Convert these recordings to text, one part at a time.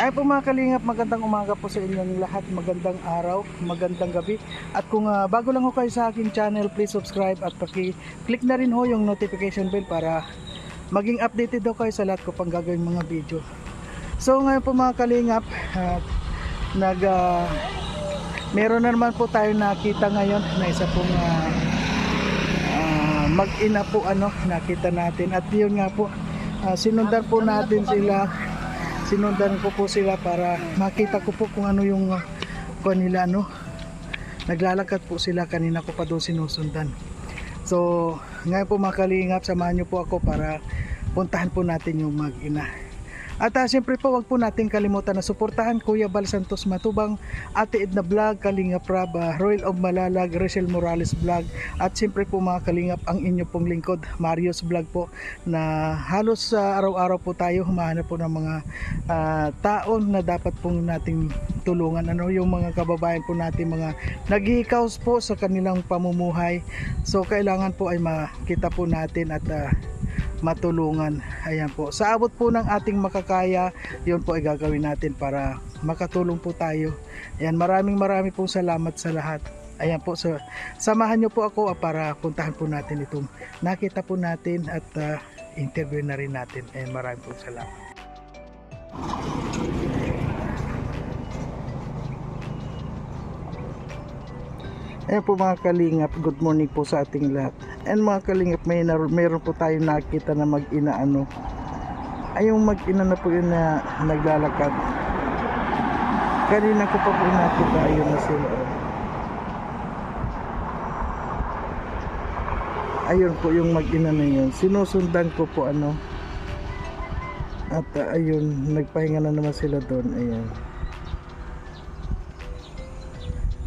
Ay po mga kalingap, magandang umaga po sa inyong lahat, magandang araw, magandang gabi. At kung ah, bago lang ho kayo sa aking channel, please subscribe at paki-click na rin ho yung notification bell para maging updated ho kayo sa lahat ko pang gagawin mga video. So ngayon po mga kalingap, at nag ah, meron na naman po tayo nakita ngayon na isa pong ah, ah, mag-ina po ano nakita natin at yun nga po ah, sinundan po natin sila sinundan ko po sila para makita ko po kung ano yung uh, kung nila ano. Naglalakad po sila kanina ko pa doon sinusundan. So ngayon po mga kalingap samahan nyo po ako para puntahan po natin yung mag-ina at uh, siyempre po wag po natin kalimutan na suportahan Kuya Bal Santos Matubang Ate Edna Vlog, Kalingap Rab, uh, Royal of Malalag, Rachel Morales Vlog at siyempre po mga kalingap ang inyo pong lingkod Marios Vlog po na halos sa araw-araw po tayo humahanap po ng mga ah, taon na dapat pong nating tulungan. Ano yung mga kababayan po natin mga naghihikaos po sa kanilang pamumuhay. So kailangan po ay makita po natin at ah, matulungan. Ayan po. Sa abot po ng ating makakaya yun po ay gagawin natin para makatulong po tayo. Ayan maraming maraming po salamat sa lahat. Ayan po so, samahan nyo po ako para puntahan po natin itong nakita po natin at ah, interview na rin natin. Ayan maraming po salamat Ayan po mga kalingap, good morning po sa ating lahat. And mga kalingap, may nar- meron po tayo nakita na mag-ina ano. Mag-ina na po yun na naglalakad. Kanina ko pa po nakita, ayun na sila. Ayun po yung mag-ina na yun. Sinusundan ko po ano. At uh, ayun, nagpahinga na naman sila doon. Ayun.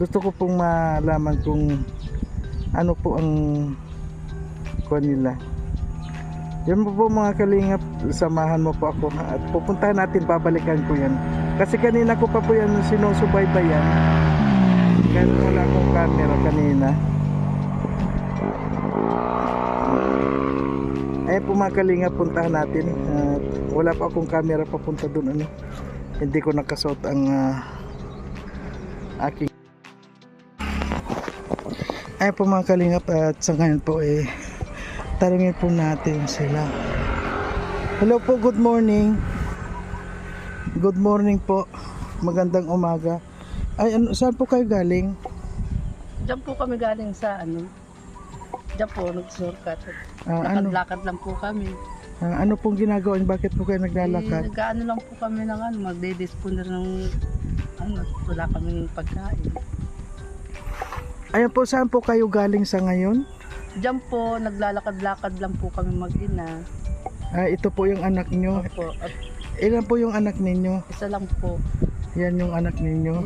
Gusto ko pong malaman kung ano po ang kuha nila. Yun po po mga kalingap. Samahan mo po ako at pupuntahan natin babalikan ko yan. Kasi kanina ko pa po yan sinusubaybayan kahit wala akong camera kanina. Ay po mga kalingap puntahan natin. At wala pa akong camera papunta doon ano. Hindi ko nakasuot ang ah, aking ay po mga kalingap at sa ngayon po eh tanungin po natin sila hello po good morning good morning po magandang umaga ay ano, saan po kayo galing Diyan po kami galing sa ano. Diyan po, nagsurkat. Ah, ano, Lakad-lakad lang po kami. ah, ano pong ginagawa niyo? bakit po kayo Eh, naglalakad nag-ano lang po kami ng ano, magde-disponder ng ano, wala kaming pagkain. Ayan po saan po kayo galing sa ngayon Diyan po, naglalakad-lakad lang po kami mag-ina. ah, ito po yung anak niyo Opo, at ilan po yung anak ninyo isa lang po. yan yung anak ninyo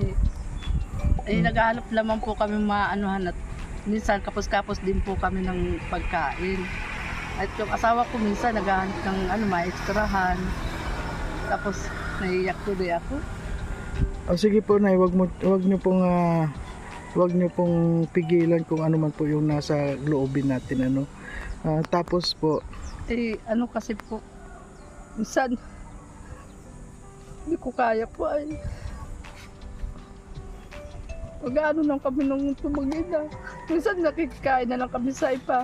Eh, eh naghahanap lamang po kami maanuhan at minsan kapos-kapos din po kami ng pagkain. At yung asawa ko minsan naghahanap ng ano, maekstrahan. Tapos naiiyak tuloy ako. O sige po Nay, wag mo wag niyo pong ah, wag niyo pong pigilan kung ano man po yung nasa loobin natin ano. Ah, tapos po, Eh, ano kasi po, minsan, hindi ko kaya po ay, mag-ano lang kami nung tumagina. Minsan nakikikain na lang kami sa iba.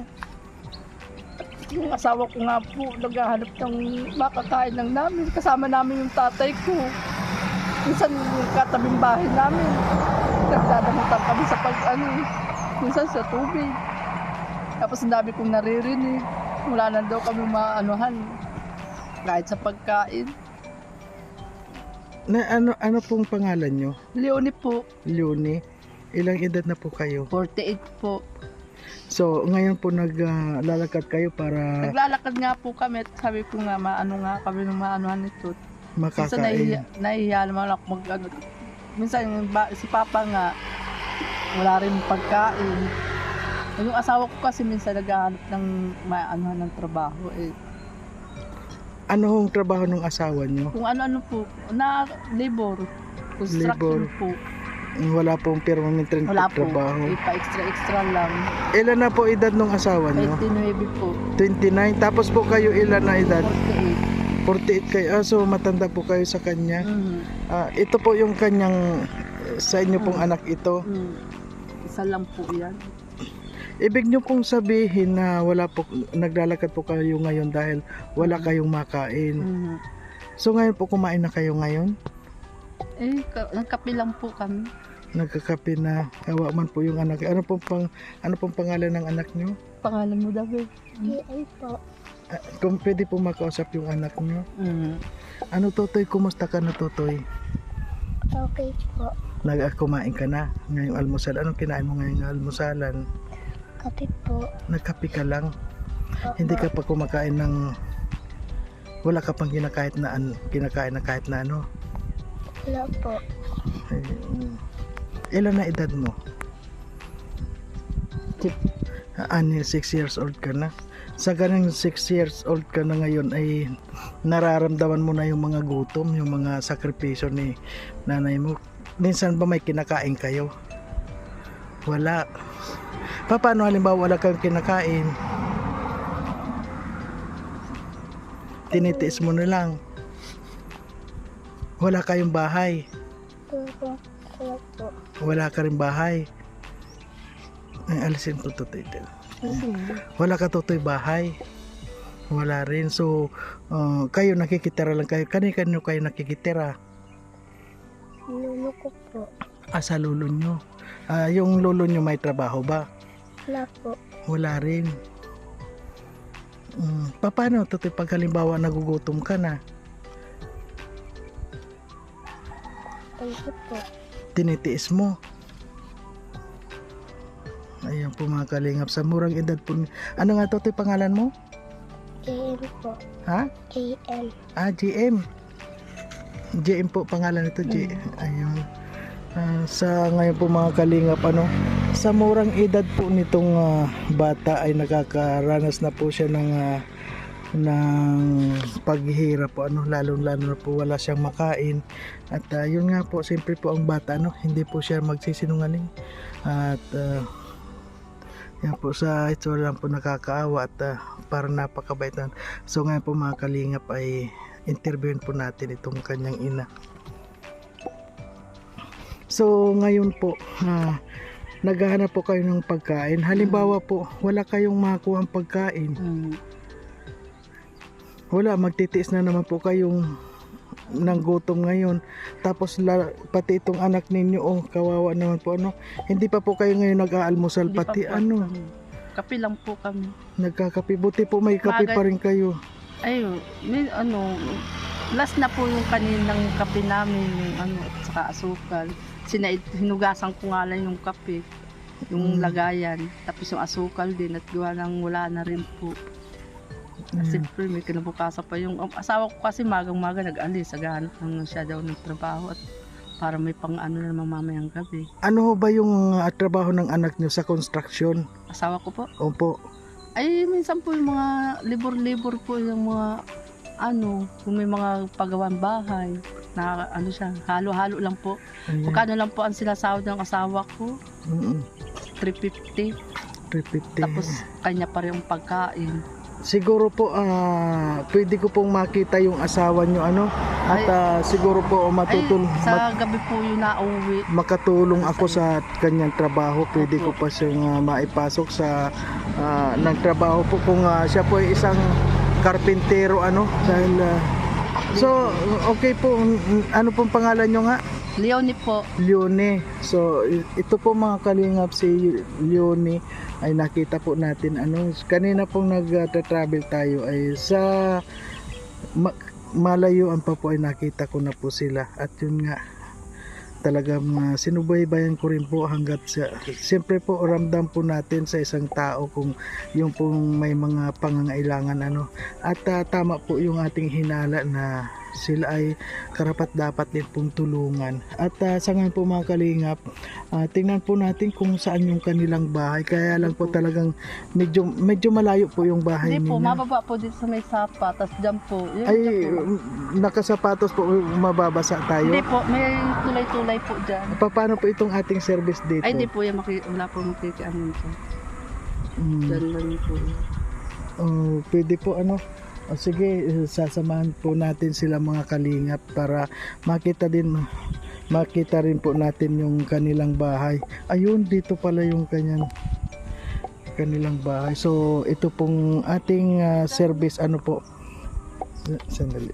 Yung asawa ko nga po, naghahanap ng makakain lang namin. Kasama namin yung tatay ko. Minsan yung katabing bahay namin. Nagdadamutan kami sa pag ano, minsan sa tubig. Tapos ang dami kong naririnig. Wala na daw kami maanuhan. Kahit sa pagkain. na ano ano pong pangalan niyo? Leonie po, Leonie. Ilang edad na po kayo? 48 po. So, ngayon po naglalakad kayo para Naglalakad nga po kami at sabi ko nga maano nga kami ng maanuhan nito. Minsan nahihiya, makakain. nahihiya naman ako mag ano. Minsan ba, si Papa nga wala rin pagkain. Yung asawa ko kasi minsan naghahanap ng maanuhan ng trabaho eh. Ano hong trabaho ng asawa niyo? Kung ano-ano po, na labor, construction Labor. po. Wala pong permanent rin Wala po. trabaho. Ipa-extra-extra lang. Ilan na po edad ng asawa niyo? 29 po. 29. Tapos po kayo ilan na edad? 48. 48 kayo. Ah, so matanda po kayo sa kanya. Mm. Ah, ito po yung kanyang sa inyo pong Mm. anak ito. Mm. Isa lang po yan. Ibig nyo pong sabihin na wala po naglalakad po kayo ngayon dahil wala kayong makain. Mm. So ngayon po kumain na kayo ngayon? Eh, ka- nagkape lang po kami. Nagkakape na kawa man po yung anak. Ano pong pang ano pong pangalan ng anak nyo? Pangalan mo daw eh. Ay po. Ah, kung pwede po makausap yung anak nyo. Mm. Ano Totoy, kumusta ka na Totoy? Okay po. Nagkumain ka na ngayong almusal. Anong kinain mo ngayong almusalan? Kape po. Nagkape ka lang. Opo. Hindi ka pa kumakain ng wala ka pang kinakain na an, kinakain na kahit na ano. Wala po. Ay, mm. ilan na edad mo? Six. Ah, Ani, 6 years old ka na. Sa ganang 6 years old ka na ngayon ay nararamdaman mo na yung mga gutom, yung mga sakripisyo ni nanay mo. Minsan ba may kinakain kayo? Wala. Pa, Paano halimbawa wala kang kinakain? Tinitiis mo na lang. Wala kayong bahay. Wala ka rin bahay. Ay, alisin ko to title. Wala ka totoy bahay. Wala rin. So, uh, kayo nakikitira lang kayo. Kani-kanino kayo nakikitira? Nuno ko po. Ah, sa lolo nyo. Ah, yung lolo nyo may trabaho ba? Wala po. Wala rin. Pa- paano totoy pag halimbawa nagugutom ka na? Po. Tinitiis mo. Ayan po mga kalingap. Sa murang edad po. Ano nga totoy pangalan mo? AM po. Ha? AM. Ah, GM. GM po pangalan nito, G. Ayun. Ah, sa ngayon po mga kalingap, ano, sa murang edad po nitong ah, bata ay nakakaranas na po siya ng ah, ng paghihirap po ano lalo lalo na po wala siyang makain at ah, yun nga po siyempre po ang bata ano hindi po siya magsisinungaling at ah, yan po sa ito lang po nakakaawa at ah, parang napakabait na So ngayon po mga kalingap ay interviewin po natin itong kanyang ina. So ngayon po, ah, naghahanap po kayo ng pagkain. Halimbawa po, wala kayong makuha pagkain. Mm. Wala, magtitiis na naman po kayong ng gutom ngayon. Tapos la, pati itong anak ninyo, oh, kawawa naman po ano. Hindi pa po kayo ngayon nag-aalmusal, pa pati po. ano, Mm. Kape lang po kami. nagkakape. Buti po may kape Bagay. pa rin kayo. Ayun, may ano, last na po yung kaninang kape namin, yung ano, at saka asukal. Sina, hinugasan ko nga lang yung kape, yung Mm. lagayan. Tapos yung asukal din at gawa nang wala na rin po. Kasi mm. may kinabukasan pa yung asawa ko kasi magang-maga nag-alis, naghahanap ng siya daw ng trabaho at para may pang ano na mamamayang gabi. Ano ba yung ah, trabaho ng anak niyo sa construction? Asawa ko po, Opo. ay minsan po yung mga libor-libor po yung mga ano, kung may mga pagawang bahay na ano siya, halo-halo lang po. Ayan. Magkano lang po ang sinasahod ng asawa ko? Mm-mm. 350. 350. Tapos kanya pa rin ang pagkain. Siguro po ah pwede ko pong makita yung asawa niyo ano at ah, siguro po matutulong sa gabi po yung nauwi. makatulong ako sa kanyang trabaho. Pwede ko pa siyang ah, maipasok sa ah, ng trabaho po kung ah, siya po ay isang karpintero ano dahil ah, So, okay po. Ano pong pangalan nyo nga? Leonie po, Leone. So, ito po mga kalingap si Leone ay nakita po natin ano kanina pong nag-travel tayo ay sa ma- malayuan pa po ay nakita ko na po sila. At yun nga talagang uh, sinubaybayan ko rin po hanggat sa siyempre po ramdam po natin sa isang tao kung yung pong may mga pangangailangan ano. At ah, tama po yung ating hinala na sila ay karapat dapat din pong tulungan. At uh, sa ngayon po mga kalingap, ah, tingnan po natin kung saan yung kanilang bahay. Kaya lang po talagang medyo medyo malayo po yung bahay hindi po, ninyo. mababa po dito sa may sapa, tapos dyan po. Yun, Ay, dyan po. nakasapatos po, mababasa tayo. Hindi po, may tulay-tulay po dyan. Pa- Paano po itong ating service dito? Ay, hindi po yan, maki, wala po makikianin po. Mm, Dyan lang po. oh, pwede po ano, O sige, sasamahan po natin sila mga kalingap para makita din makita rin po natin yung kanilang bahay. Ayun, dito pala yung kanyang kanilang bahay. So, ito pong ating ah, service ano po. Sandali.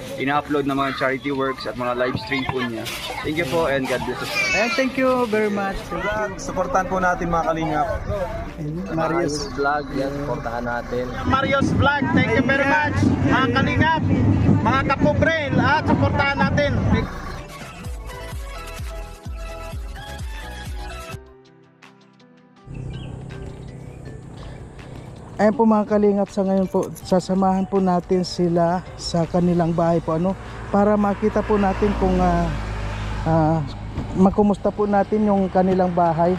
ina-upload na mga charity works at mga live stream po niya. Thank you po and God bless us. Ayan, thank you very much. Supportan po natin mga kalingap. Marius. Vlog, yan, supportahan natin. Mario's Vlog. Thank you very much. Mga kalingap, mga kapobrel, at supportahan natin. Ayan po mga kalingap sa ngayon po, sasamahan po natin sila sa kanilang bahay po ano para makita po natin kung ah ah, makumusta po natin yung kanilang bahay.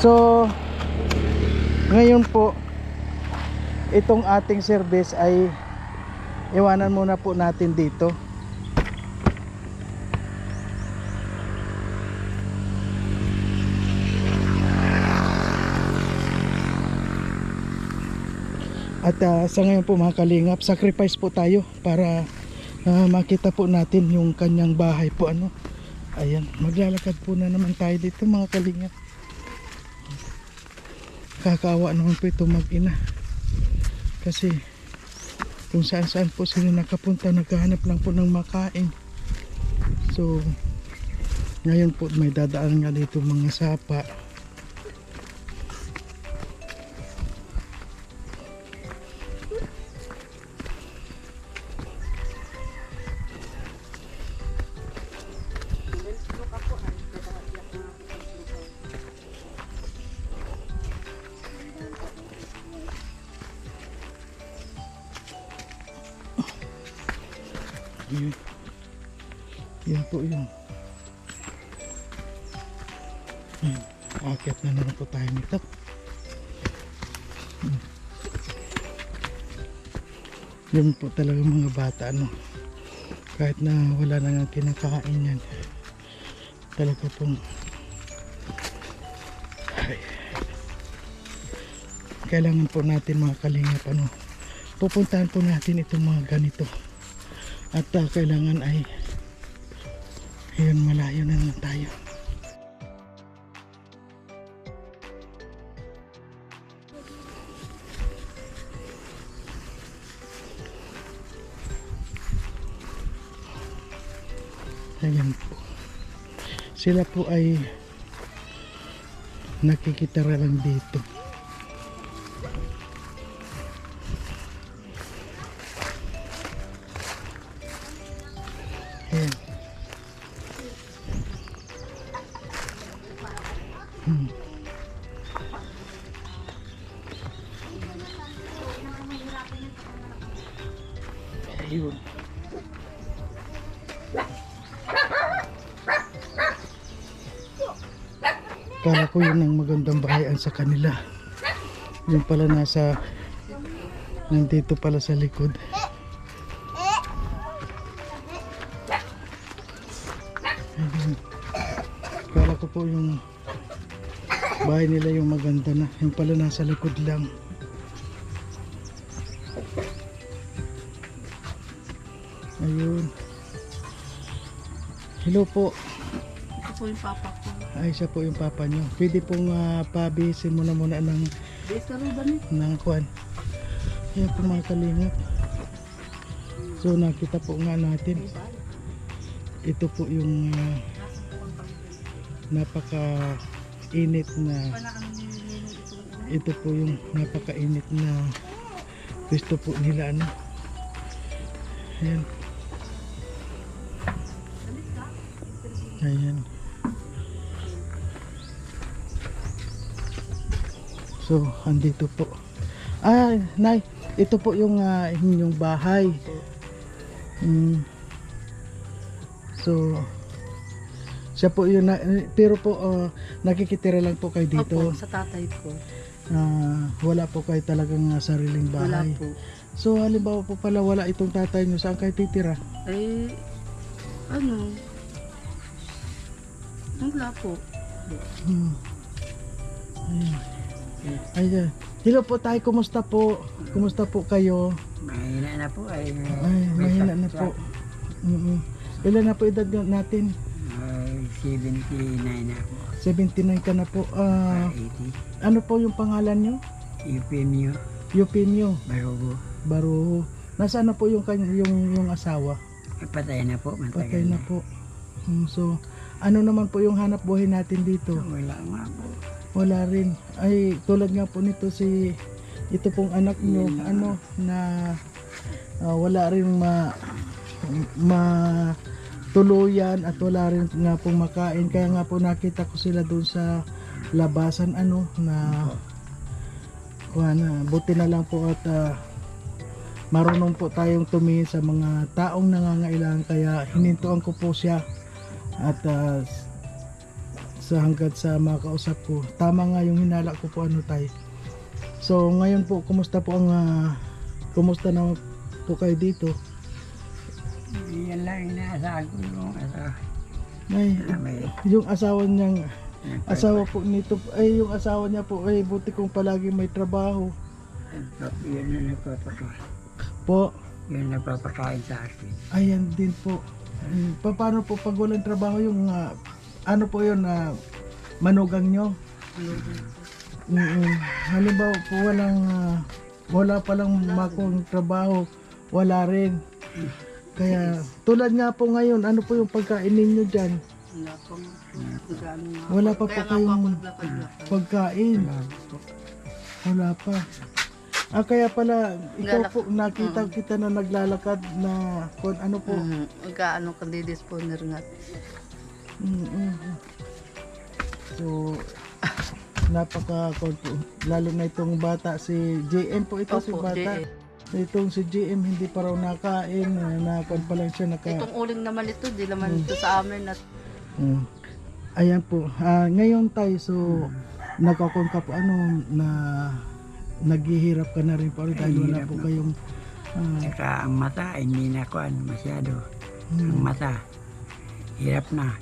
So ngayon po itong ating service ay iwanan muna po natin dito. At ah, sa ngayon po mga kalingap, sacrifice po tayo para ah, makita po natin yung kanyang bahay po ano. Ayan, maglalakad po na naman tayo dito mga kalingap. Kakaawa naman po ito mag-ina. Kasi kung saan saan po sila nakapunta, naghahanap lang po ng makain. So, ngayon po may dadaan nga dito mga sapa. Yun. Yan po yun. Yan. Akit na naman po tayo nito. Yun po talaga mga bata ano. Kahit na wala na nga kinakain yan. Talaga pong ay, kailangan po natin mga kalingap ano pupuntahan po natin itong mga ganito at ah, kailangan ay ayun malayo na lang tayo. Ayan po. Sila po ay nakikitara lang dito Yun pala nasa nandito pala sa likod. Ayun. Kala ko po yung bahay nila yung maganda na. Yung pala nasa likod lang. Ayun. Hello po. Ito po yung papa ko. Ay, siya po yung papa nyo. Pwede pong uh, pabisin muna muna ng, Ni? ng kwan. Ayan po mga kalingap. So nakita po nga natin. Ito po yung ah, napaka init na ito po yung napaka-init na gusto po nila ano. Ayan. Ayan. So, andito po. Ah, Nay, ito po yung ah, inyong bahay. Mm. So, Siya po yun, na, pero po uh, nakikitira lang po kayo dito. Opo, sa tatay ko. Ah, wala po kayo talagang ah, sariling Wala bahay. po. So halimbawa po pala wala itong tatay nyo, saan kayo titira? Eh, ano? Wala po. Hmm. Ayun. Ayan. Hello po tayo, kumusta po? Kumusta po kayo? Mahina na po ay Ay, mahina na po. mm Ilan na po edad natin? Ay, 79 na po. 79 ka na po. Ah, 80. ano po yung pangalan nyo? Eupemio, Eupinio Barogo. Baruho. Nasaan na po yung, yung, yung asawa? Ay, patay na po, Patay na po. Hmm, so, ano naman po yung hanap buhay natin dito? Wala nga po. Wala rin. Ay, tulad nga po nito si ito pong anak nyo, ano, na ah, wala rin ma ma tuluyan at wala rin nga pong makain. Kaya nga po nakita ko sila doon sa labasan, ano, na kuha na, buti na lang po at ah, marunong po tayong tumingin sa mga taong nangangailangan kaya hinintuan ko po siya at ah, sa hanggat sa makausap ko. Tama nga yung hinala ko po ano tay. So ngayon po, kumusta po ang ah, kumusta na po kayo dito? Yan lang inaasahan ko yung asawa. Ay, yung asawa niyang asawa po nito ay yung asawa niya po ay buti kong palagi may trabaho Yun na nagpapakain. po Yun nagpapakain sa akin. ayan din po pa- paano po pag walang trabaho yung ah, ano po yun na manugang nyo? Mm halimbawa po walang ah, wala palang makong trabaho wala rin. Kaya tulad nga po ngayon ano po yung pagkain ninyo dyan? Wala nga. wala pa po kayong pagkain. Wala pa. Ah kaya pala ikaw po nakita kita na naglalakad na kung ano po. Magkaano ka didisponer nga. Mm, mm, mm. So, napaka po, lalo na itong bata si JM po ito si Opo, bata. JM. Itong si JM hindi pa raw nakain, na nakon pa lang siya naka. Itong uling naman ito, di naman ito sa amin at Mm. Ayan po. Ah, ngayon tayo so nagkakon ka po ano na naghihirap ka na rin po dahil wala po na. kayong Saka ang mata, hindi na kuan masyado. Ang mm, mata, hirap na.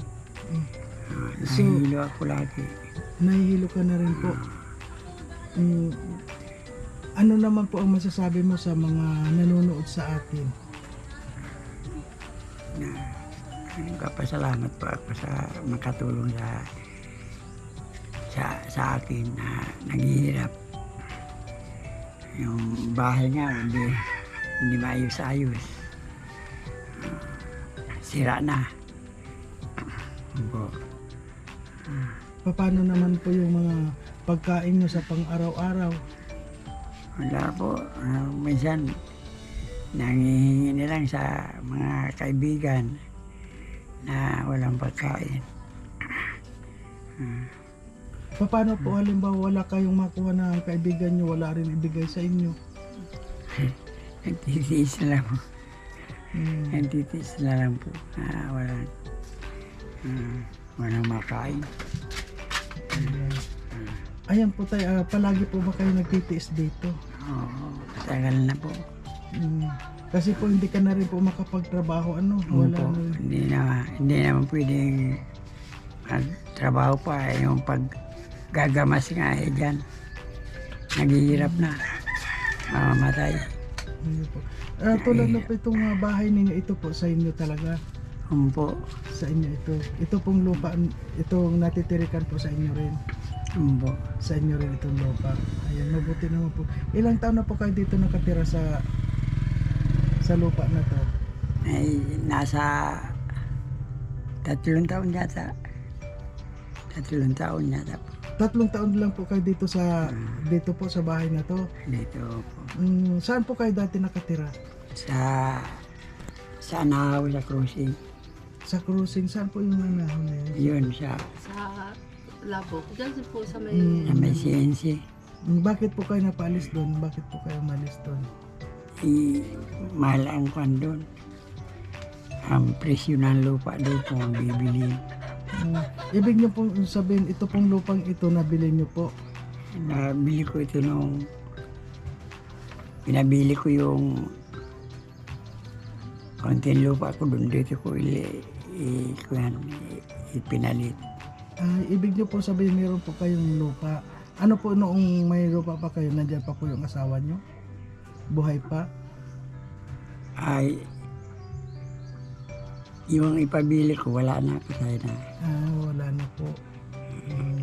Nahihilo ako lagi. nahihilo ka na rin po. Mm, ano naman po ang masasabi mo sa mga nanonood sa atin? na kapasalamat po ako sa makatulong sa sa, sa akin na naghihirap. Yung bahay nga, hindi, hindi maayos-ayos. Sira na. Po. Paano naman po yung mga pagkain nyo sa pang-araw-araw? Wala po. Ah, minsan, nangihingi na lang sa mga kaibigan na walang pagkain. Paano po halimbawa wala kayong makuha na kaibigan nyo, wala rin ibigay sa inyo? Nagtitiis na lang po. Mm. Nagtitiis na lang po. Ah, walang, ah, walang makain. Ayan po tayo, ah, palagi po ba kayo nagtitiis dito? Oo, matagal na po. Mm. Kasi po hindi ka na rin po makapagtrabaho, ano? Wala Opo, na. hindi na hindi naman pwedeng magtrabaho pa eh, yung pag gagamas nga eh dyan. Naghihirap na. Mamamatay. Ayun po. Ah, tulad na po itong ah, bahay ninyo, ito po sa inyo talaga. Umpo. Sa inyo ito. Ito pong lupa, itong natitirikan po sa inyo rin. Umpo. Sa inyo rin itong lupa. Ayan, mabuti naman po. Ilang taon na po kayo dito nakatira sa sa lupa na to? Ay, nasa tatlong taon yata. Tatlong taon yata po. Tatlong taon lang po kayo dito sa dito po sa bahay na to. Dito po. Mm, saan po kayo dati nakatira? Sa sa Anahaw sa cruising. Sa cruising, saan po yung nanahon na yun? Yun siya. sa labo. Diyan po sa may Mm. Na may CNC. Mm, Bakit po kayo napaalis doon? Bakit po kayo umalis doon? I, mahal ang kwan doon. Ang presyo ng lupa doon kung bibili. Ah, ibig niyo pong sabihin, ito pong lupang ito nabili niyo po. Nabili ko ito nung pinabili ko yung konting lupa ko doon dito ko ili, i, ko yan, i- ipinalit. Ah, ibig niyo po sabihin meron po kayong lupa. Ano po noong may lupa pa kayo, nandiyan pa po yung asawa niyo? Buhay pa? Ay, yung ipabili ko, wala na sa na. Ah, wala na po. Mm.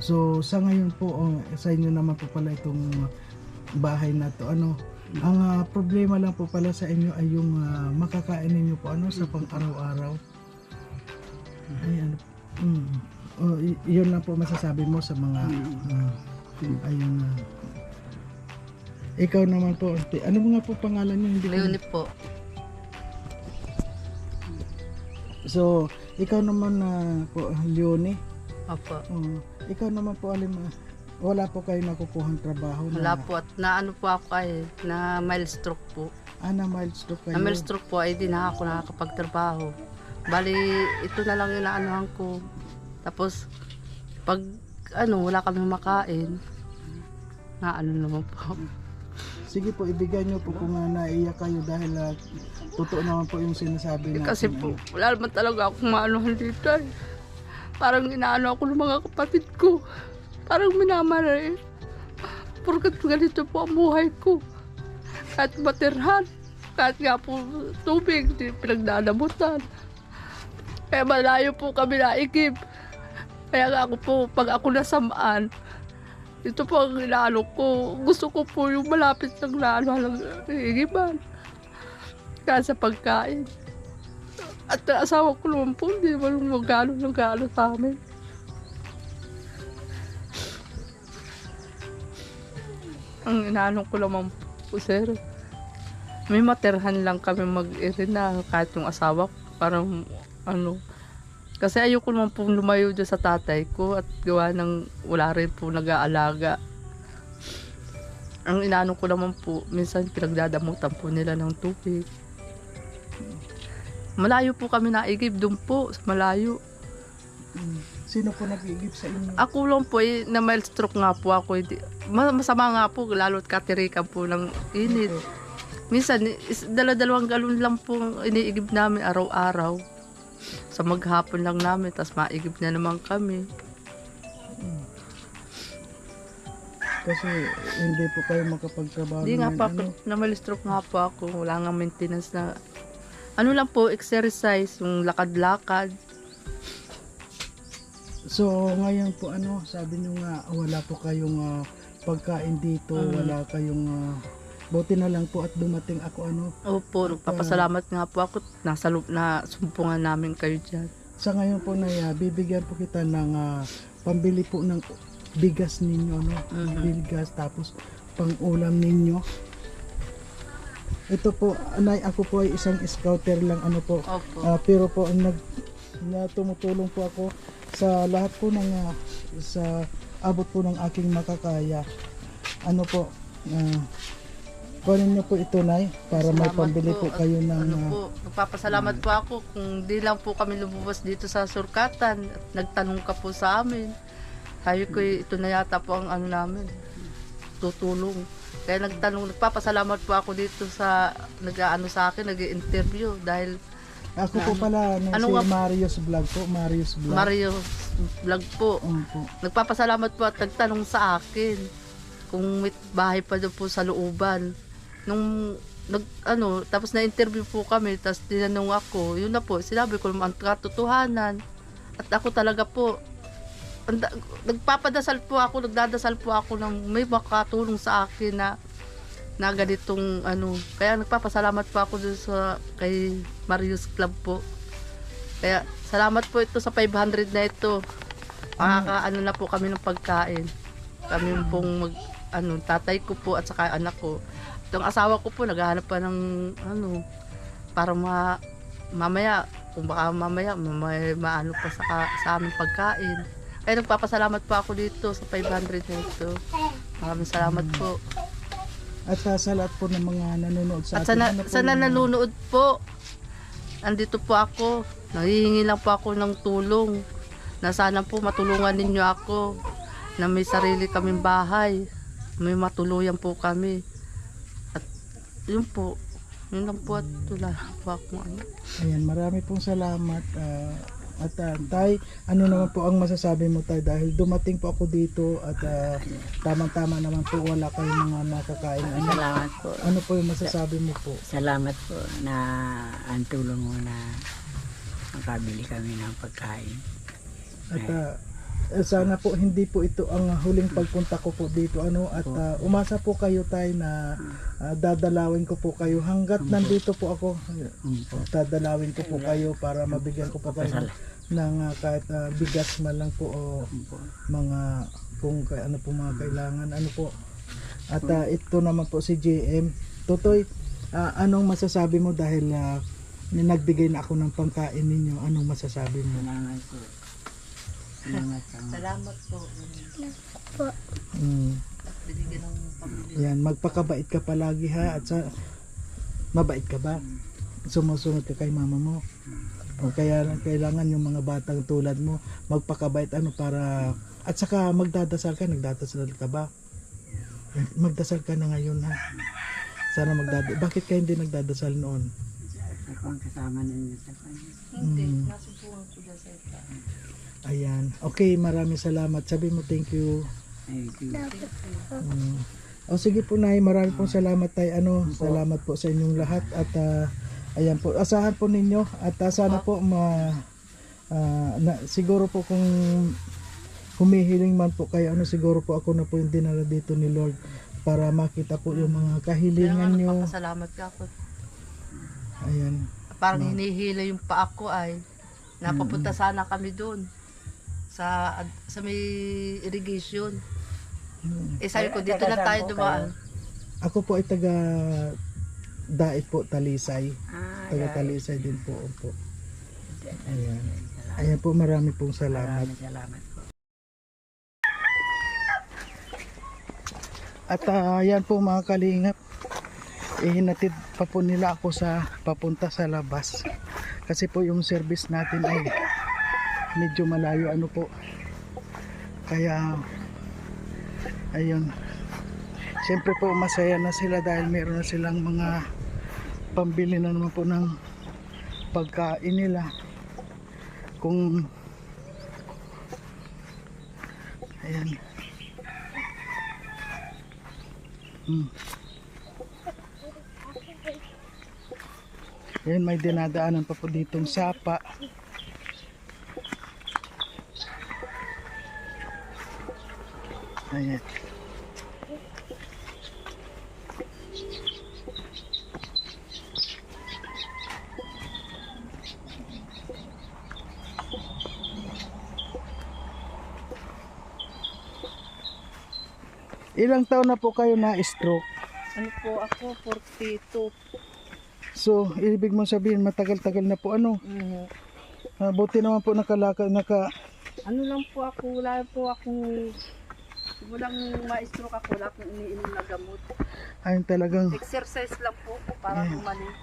So, sa ngayon po, oh, sa inyo naman po pala itong bahay na to. Ano, ang ah, problema lang po pala sa inyo ay yung ah, makakain ninyo po ano sa pang-araw-araw. Ay, ano, mm. Oh, yun lang po masasabi mo sa mga ah, ayun na. Ikaw naman po, ate. ano nga po pangalan niyo? Hindi Leonie po. So, ikaw naman na po, Leonie. Opo. Oo. ikaw naman po, Alim, ah, wala po kayo nakukuhang trabaho Wala na, po at naano po ako ay na mild stroke po. ah, na mild stroke kayo. Na mild stroke po ay di na ako nakakapagtrabaho. Bali, ito na lang yung naanohan ko. Tapos, pag ano, wala kami makain, na ano naman po. Sige po, ibigay niyo po kung uh, naiyak kayo dahil ah, totoo naman po yung sinasabi natin. Kasi po, wala naman talaga akong maanuhan dito eh. Parang inaano ako ng mga kapatid ko. Parang minamara eh. Porkat ganito po ang buhay ko. Kahit matirhan, kahit nga po tubig, di pinagdadamutan. Kaya malayo po kami naigib. Kaya nga ako po, pag ako nasamaan, ito po ang inaano ko. Gusto ko po yung malapit ng naano lang igiban. Kaya sa pagkain. At asawa ko naman po, hindi naman magano ng gano sa amin. Ang inaanong ko naman po, sir. May materhan lang kami mag-irin na kahit yung asawa ko, parang ano. Kasi ayoko naman pong lumayo dyan sa tatay ko at gawa ng wala rin po nag-aalaga. Ang inaano ko naman po, minsan pinagdadamutan po nila ng tubig. Malayo po kami naigib doon po, sa malayo. Sino po nag-iigip sa inyo? Ako lang po, eh, na mild stroke nga po ako. Hindi, ma- masama nga po, lalo't katirikan po ng init. Minsan, is, dala-dalawang galon lang po ang iniigib namin araw-araw. Sa maghapon lang namin, tapos maigib na naman kami. Kasi hindi po kayo makapagtrabaho. Hindi nga ngayon, pa, ano? na mild stroke nga po ako. Wala nga maintenance na, ano lang po, exercise, yung lakad-lakad. So, ngayon po ano, sabi niyo nga wala po kayong ah, pagkain dito, Mm. wala kayong ah, buti na lang po at dumating ako ano. Opo, nagpapasalamat nga po ako. Nasa loob na sumpungan namin kayo dyan. Sa ngayon po na ah, bibigyan po kita ng ah, pambili po ng bigas ninyo ano, Mhm. bigas tapos pang-ulam ninyo. Ito po, anay, ako po ay isang scouter lang ano po. Opo. Ah, pero po ang nag na tumutulong po ako sa lahat po ng ah, sa abot po ng aking makakaya. Ano po, uh, kunin niyo po ito nay para may pambili po, po. kayo ng ano ah, po, nagpapasalamat po ako kung di lang po kami lumabas dito sa Surkatan at nagtanong ka po sa amin. Sabi ko, ito na yata po ang ano namin, tutulong. Kaya nagtanong, nagpapasalamat po ako dito sa, nag-ano sa akin, nag-interview dahil ako po pala na Ano si nga- Marius Vlog po, Marius Vlog. Mario vlog po. Opo. Nagpapasalamat po at nagtanong sa akin kung may bahay pa doon po sa looban. Nung nag ano, tapos na interview po kami, tapos tinanong ako, yun na po, sinabi ko naman ang katotohanan. At ako talaga po, anda- nagpapadasal po ako, nagdadasal po ako ng may makatulong sa akin na na ganitong ano. Kaya nagpapasalamat po ako dun sa kay Marius Club po. Kaya salamat po ito sa 500 na ito. Makakaano na po kami ng pagkain. Kami pong mag ano, tatay ko po at saka anak ko. Itong asawa ko po naghahanap pa ng ano para ma mamaya kung baka mamaya may maano pa sa, sa aming pagkain. Kaya nagpapasalamat po ako dito sa 500 na ito. Maraming salamat po. At sa, sa lahat po ng mga nanonood sa At sa, atin. na, ano po sa yung- nanonood po, andito po ako. Nanghihingi lang po ako ng tulong. Na sana po matulungan ninyo ako. Na may sarili kaming bahay. May matuluyan po kami. At yun po. Yun lang po at wala po ako ano. Ayan, marami pong salamat. ah, at ah, tay, ano naman po ang masasabi mo tay dahil dumating po ako dito at ah, tamang-tama naman po wala kayong mga makakain. Ano, Salamat po. ano po yung masasabi mo po? Salamat po na ang tulong mo na makabili kami ng pagkain. At eh, sana po hindi po ito ang huling pagpunta ko po dito ano at ah, umasa po kayo tay na ah, dadalawin ko po kayo hanggat nandito po ako dadalawin ko po kayo para mabigyan ko po kayo ng ah, kahit ah, bigas man lang po o mga kung kay ano po mga kailangan ano po at ah, ito naman po si JM Totoy ah, anong masasabi mo dahil ah, nagbigay na ako ng pangkain ninyo anong masasabi mo Salamat po. Salamat po. mm. Yan, magpakabait ka palagi ha at sa mabait ka ba? Sumusunod ka kay mama mo. O kaya kailangan yung mga batang tulad mo magpakabait ano para at saka magdadasal ka, nagdadasal ka ba? Magdasal ka na ngayon ha. Sana magdadasal. Bakit ka hindi nagdadasal noon? ako ang kasama ninyo sa kanya. Hindi, Mm. nasubukan ko ita. Ayan. Okay, maraming salamat. Sabi mo thank you. Thank you. Mm. O sige po Nay, maraming pong salamat tay. Ano, salamat po sa inyong lahat at ah, ayan po, asahan po ninyo at ah, sana po ma ah, na, siguro po kung humihiling man po kayo, ano siguro po ako na po yung dinala dito ni Lord para makita po yung mga Kaya nga kahilingan nyo. nagpapasalamat ka ako. Ayan. Parang hinihila yung pa ako ay. Napapunta sana kami doon. Sa sa may irrigation. Eh sabi ko, dito na tayo dumaan. Ako po ay taga Dait po, Talisay. Ah, Taga Talisay din po. po. Ayan. Ayan po, marami pong salamat. maraming salamat po. At ah, yan po mga kalingap, ihinatid pa po nila ako sa papunta sa labas. Kasi po yung service natin ay medyo malayo ano po. Kaya ayun. Siyempre po masaya na sila dahil meron na silang mga pambili na naman po ng pagkain nila. Kung ayan. Hmm. Yan, may dinadaanan pa po ditong sapa. Ayan. Ilang taon na po kayo na stroke? Ano po ako, 42. So, ibig mong sabihin matagal-tagal na po ano? Mhm. Ah, buti naman po nakalaka, naka, Ano lang po ako, wala po akong walang ma-stroke ako, wala akong iniinom na gamot. ayun talagang Exercise lang po ako para Ayan. gumaling.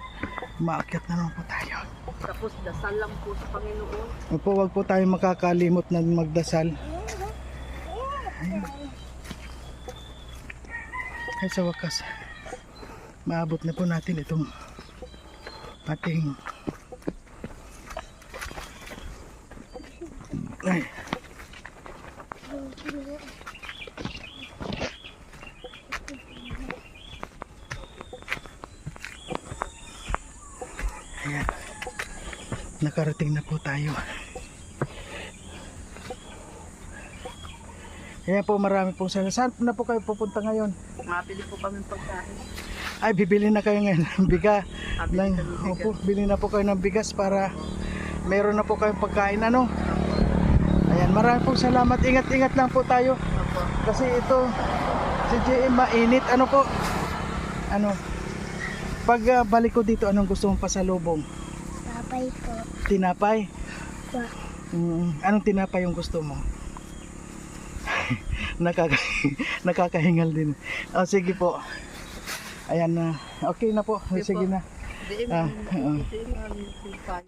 maakyat na naman po tayo. Tapos dasal lang po sa Panginoon. Opo, wag po tayo makakalimot na magdasal. Ayun. Ay sa wakas, maabot na po natin itong ating ay Ayan. Nakarating na po tayo. Ayan po, marami pong sana. Saan na po kayo pupunta ngayon? Mabili po kami pagkain. Ay, bibili na kayo ngayon ng biga. Ng, bigas. opo, bili na po kayo ng bigas para meron na po kayong pagkain. Ano? Ayan, marami pong salamat. Ingat-ingat lang po tayo. Opo. Kasi ito, si JM mainit. Ano po? Ano? Pag ah, balik ko dito, anong gusto mong pasalubong? Babay po. Tinapay? Wa. Mm, anong tinapay yung gusto mo? Nakaka nakakahingal din. Oh, sige po. Ayan na. okay na po. Sige Sige po. na. Ah, di,